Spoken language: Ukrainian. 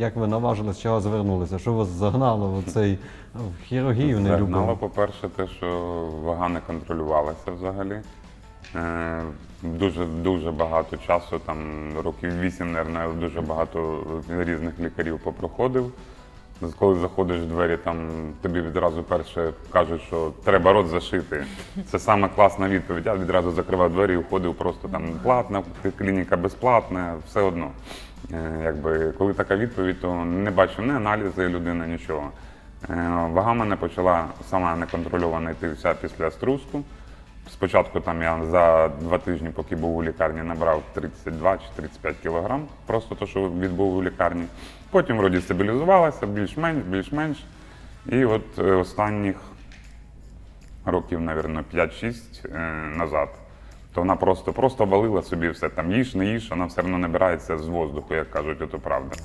як ви наважились, з чого звернулися? Що вас загнало в цей в хірургію не Загнало, любив? по-перше, те, що вага не контролювалася взагалі. Е, Дуже дуже багато часу, там років вісім, мабуть, дуже багато різних лікарів попроходив. Коли заходиш в двері, там тобі відразу перше кажуть, що треба рот зашити. Це саме класна відповідь. Я відразу закривав двері і уходив просто там платна, клініка безплатна, все одно. Е, Якби, коли така відповідь, то не бачив ні аналізи людини, нічого. Е, Вага мене почала сама неконтрольована йти вся після струску. Спочатку там я за два тижні, поки був у лікарні, набрав 32 чи 35 кілограм, просто то, що відбув у лікарні. Потім вроді стабілізувалася, більш-менш, більш-менш. І от е, останніх років, мабуть, 5-6 е, назад, то вона просто, просто валила собі все. Там їж, не їж, вона все одно набирається з воздуху, як кажуть, ото правда.